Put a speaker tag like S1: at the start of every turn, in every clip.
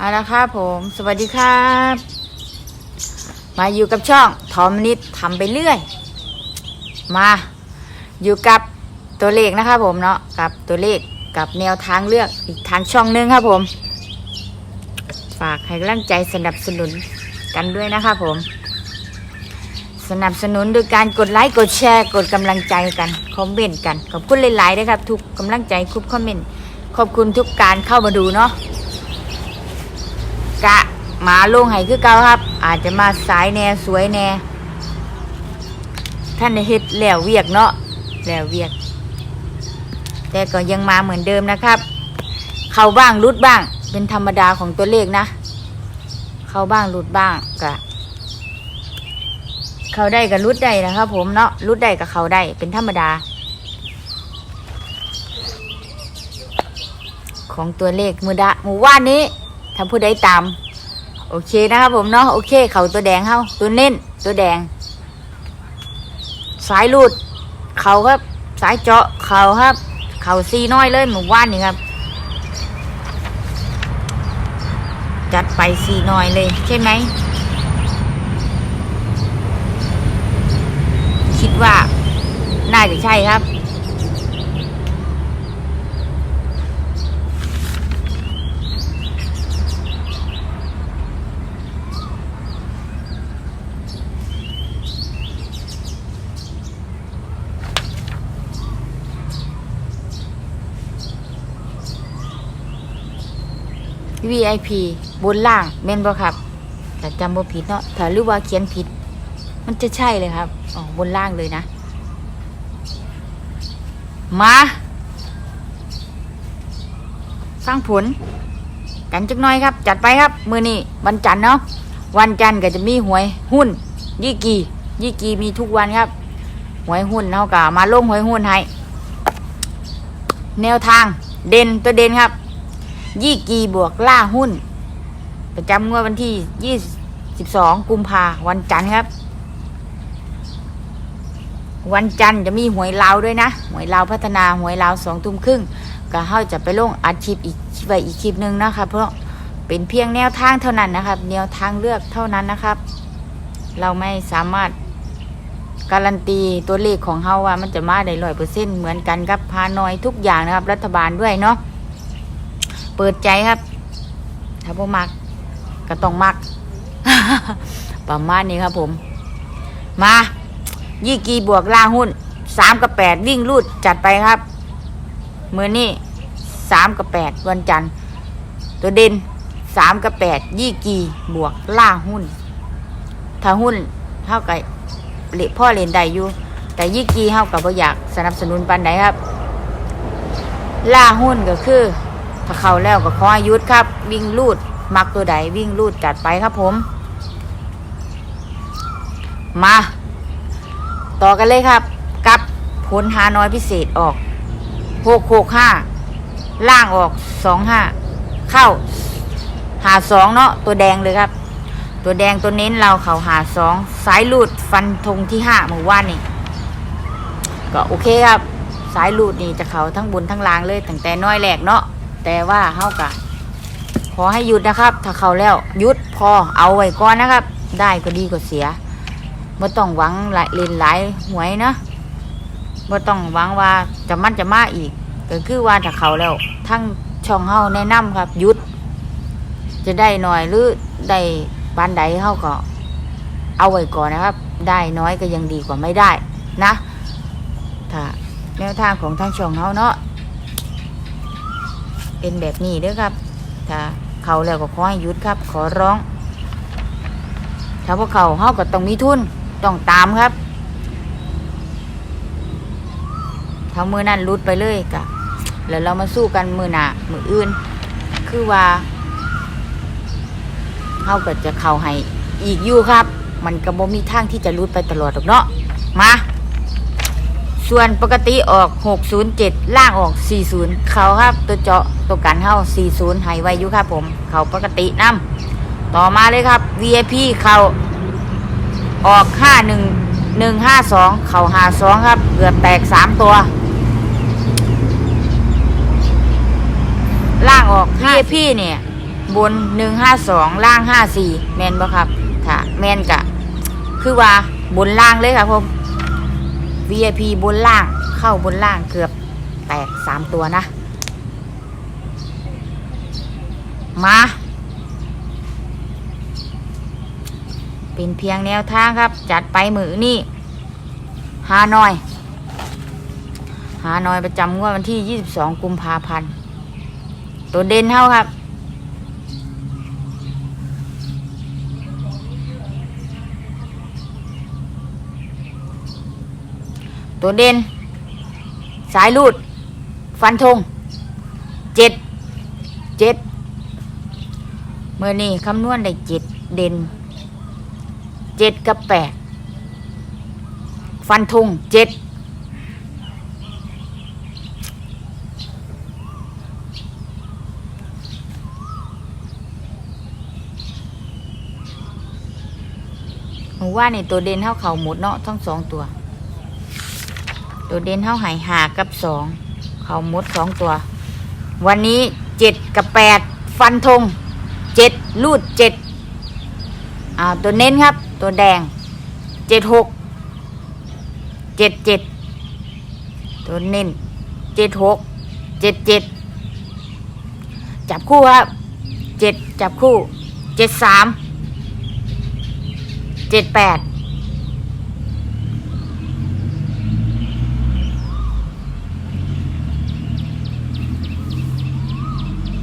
S1: เอาละครับผม สวัสดีครับ มาอยู่กับช่องทอมนิดทำไปเรื่อย มาอยู่กับตัวเลขนะครับผมเนาะกับตัวเลขกับแนวทางเลือกอีกทางช่องหนึงครับผม ฝากให้กำลังใจสนับสนุนกันด้วยนะครับผม สนับสนุนโดยการกดไลค์กดแชร์กดกำลังใจกันคอมเมนต์กันขอบคุณหลายๆนะครับ ทุกกำลังใจทุกคอมเมนต์ขอบคุณทุกการเข้ามาดูเนาะ กะหมาลงไห้คือเก่าครับ อาจจะมาสายแน่สวยแน่ท่านเฮ็ดแล้วเวียกเนาะแล้วเวียก แต่ก็ยังมาเหมือนเดิมนะครับ เข้าบ้างรุดบ้าง เป็นธรรมดาของตัวเลขนะ เข้าบ้างรุดบ้างกะเข้าได้กับรุดได้นะครับผมเนาะรุดได้กับเข้าได้เป็นธรรมดา ของตัวเลขมือดะหมู่ว่านนี้ ถ้าผู้ใดตาม โอเคนะครับผมเนาะโอเค เขาตัวแดงเขาตัวเน้นตัวแดง สายลูด เขาครับ สายเจาะเขาครับ เขาซีน้อยเลยหมู่บ้านนี่ครับ จัดไปซีน้อยเลยใช่ไหมคิดว่า น่าจะใช่ครับ VIP บนล่างแม่นบ่ครับแต่จำบ่ผิดเนาะถ้าหรือว่าเขียนผิด มันจะใช่เลยครับอ๋อบนล่างเลยนะ มาฟังผล กันจักหน่อยครับ จัดไปครับ มือนี้วันจันทร์เนาะวันจันทร์ก็จะมีหวยหุ้น ยี่กียี่กีมีทุกวันครับ หวยหุ้นเนาะก็มาลงหวยหุ้นให้แนวทางเด่นตัวเด่นครับ ยี่กีบวกล่าหุ้น ประจำงวดวันที่22กุมภาวันจันทร์ครับ วันจันทร์จะมีหวยลาวด้วยนะ หวยลาวพัฒนาหวยลาวสองทุ่มครึ่งก็เขาจะไปลงอัดคลิปอีกไว้อีกคลิปหนึ่งนะครับเพราะเป็นเพียงแนวทางเท่านั้นนะครับ แนวทางเลือกเท่านั้นนะครับ เราไม่สามารถการันตีตัวเลขของเฮาว่ามันจะมาได้ร้อยเปอร์เซ็นต์เหมือนกันครับพานอยทุกอย่างนะครับ รัฐบาลด้วยเนาะ เปิดใจครับ ถ้าบ่มักก็ต้องมัก ประมาณนี้ครับผม มายี่กีบวกล่าหุ้นสามกับแปดวิ่งรูดจัดไปครับมือนี่สามกับแปดวันจันทร์ตัวเด่นสามกับแปดยี่กีบวกล่าหุ้น ถ้าหุ้นเท่ากับเลพ่อเลนได้อยู่ แต่ยี่กีเท่ากับบ่อยากสนับสนุนปันใดครับ ล่าหุ้นก็คือ ถ้าเข้าแล้วก็ขอให้หยุดครับ วิ่งลูด มักตัวใดวิ่งลูดจัดไปครับผม มา ต่อกันเลยครับ กับผลหาน้อยพิเศษออกหกหกห้าล่างออกสองห้าเข้า หาสองเนาะตัวแดงเลยครับ ตัวแดงตัวเน้นเราเขาหาสองสายลูดฟันธงที่ห้าหมู่ว่านนี่ก็โอเคครับ สายลูดนี่จะเขาทั้งบนทั้งล่างเลยตั้งแต่น้อยแหลกเนาะ แต่ว่าเฮากะขอให้หยุดนะครับ ถ้าเขาแล้วหยุดพอเอาไว้ก่อนนะครับ ได้ก็ดีกว่าเสียไม่ต้องหวังหลายเล่นหลายหวยนะไม่ต้องหวังว่าจะมั่นจะมาอีก ก็คือว่าถ้าเขาแล้ว ทั้งช่องเฮาแนะนำครับหยุด จะได้หน่อยหรือได้ปานใดเฮาก็เอาไว้ก่อนนะครับ ได้น้อยก็ยังดีกว่าไม่ได้นะถ้าแนวทางของทางช่องเฮาเนาะ เป็นแบบนี้เด้อครับ ถ้าเขาแล้วก็ขอให้หยุดครับ ขอร้อง ถ้าพวกเขาเฮาก็ต้องมีทุนต้องตามครับถ้ามือนั้นรุดไปเลยกะแล้วเรามาสู้กันมือหนามืออื่น คือว่าเฮาก็จะเข้าให้อีกอยู่ครับ มันก็บ่มีทางที่จะรุดไปตลอดหรอกเนาะมา ส่วนปกติออก 607 ล่างออก 40 เขาครับ ตัวเจาะตัวกันเข้า 40ให้ไวอยู่ครับผม เขาปกตินํต่อมาเลยครับ VIP เขาออก 51 152 เขา52 ครับเกือบแตก 3 ตัว ล่างออก VIP เนี่ย บนหนึ่งห้าสองล่างห้าสี่แมนบ่ครับถ้าแมนกะ คือว่าบนล่างเลยครับผม VIP บนล่างเข้าบนล่างเกือบแตกสามตัวนะ มา เป็นเพียงแนวทางครับ จัดไปมือนี่หาหน่อยหาหน่อยประจำงวดวันที่ 22 กุมภาพันธ์ ตัวเด่นเท่าครับ ตัวเด่น สายลูด ฟันธงเจ็ดเจ็ดเมื่อนี้คำนวณได้เจ็ดเด่นเจ็ดกับแปดฟันธงเจ็ดผมว่าในตัวเด่นเท่าเขาหมดเนาะทั้งสองตัว ตัวเด่นเท่าหายหากับสองเขาหมดสองตัว วันนี้เจ็ดกับแปดฟันธงเจ็ดลูดเจ็ดอ่าตัวเน้นครับ ตัวแดงเจ็ดหกเจ็ดเจ็ดตัวเน้นเจ็ดหกเจ็ดเจ็ดจับคู่ครับเจ็ดจับคู่เจ็ดสามเจ็ดแปด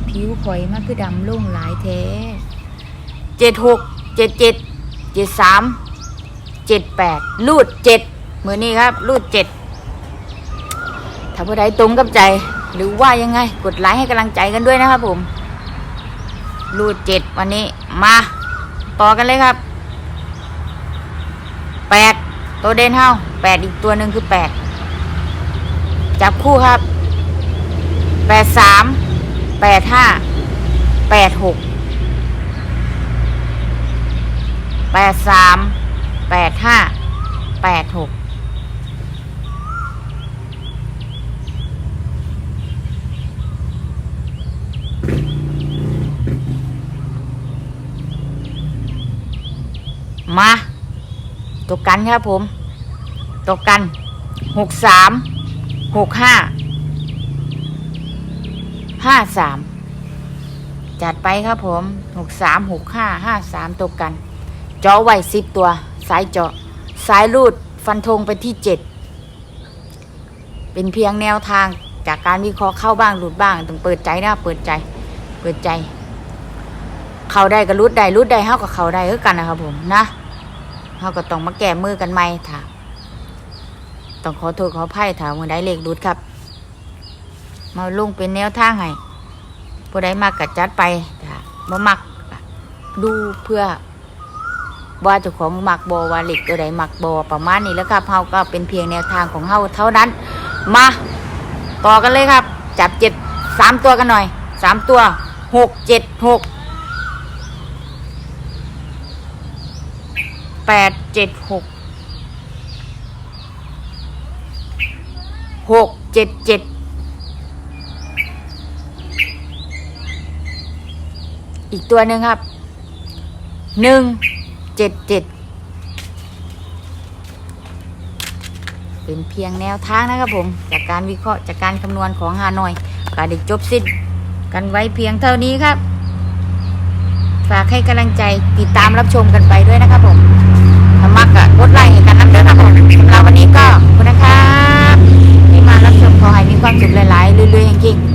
S1: ผิว ข่อยมันคือดำลุ่งหลายแท้เจ็ดหกเจ็ดเจ็ดเจ็ดสามเจ็ดแปดลูดเจ็ดมือนี้ครับ ลูดเจ็ดถ้าผู้ใดตรงกับใจ หรือว่ายังไง กดไลค์ให้กำลังใจกันด้วยนะครับผมลูดเจ็ดวันนี้มา ต่อกันเลยครับแปดตัวเด่นเท่าแปดอีกตัวหนึ่งคือแปดจับคู่ครับแปดสามแปดห้า แปดหกแปดสามแปดห้าแปดหกมาตกกันครับผมตกกันหกสามหกห้าห้าสาม จัดไปครับผมหกสามหกห้าห้าสามตกกัน เจาะไว้สิบตัว สายเจาะ สายรูดฟันธงไปที่เจ็ดเป็นเพียงแนวทางจากการวิเคราะห์เข้าบ้างหลุดบ้างต้องเปิดใจนะเปิดใจ เปิดใจ เข้าได้ก็รุดได้รุดได้เท่ากับเข้าได้คือกันนะครับผมนะเขาก็ต้องมาแก้มือกันใหม่ค่ะต้องขอโทษขออภัยถามมือได้เลขรุดครับ มาลงเป็นแนวทางให้ ผู้ใดมากกัดจัดไปค่ะบ่มักดูเพื่อว่าเจ้าของมักบอว่าเหล็กตัวใดมักบอประมาณนี้แล้วครับเฮาก็เป็นเพียงแนวทางของเฮาเท่านั้น มาต่อกันเลยครับ จับเจ็ดสามตัวกันหน่อยสามตัวหกเจ็ดหกแปดเจ็ดหกหกเจ็ดเจ็ด อีกตัวหนึ่งครับหนึ่งเจ็ดเจ็ดเป็นเพียงแนวทางนะครับผม จากการวิเคราะห์จากการคำนวณของฮานอยก็ได้จบสิ้นกันไว้เพียงเท่านี้ครับ ฝากให้กำลังใจติดตามรับชมกันไปด้วยนะครับผมถ้ามักก็กดไลค์กันน้ำเด้อครับผมสำหรับวันนี้ก็คุณนะครับที่มารับชมขอให้มีความสุขหลายๆเรื่อยๆจริงๆ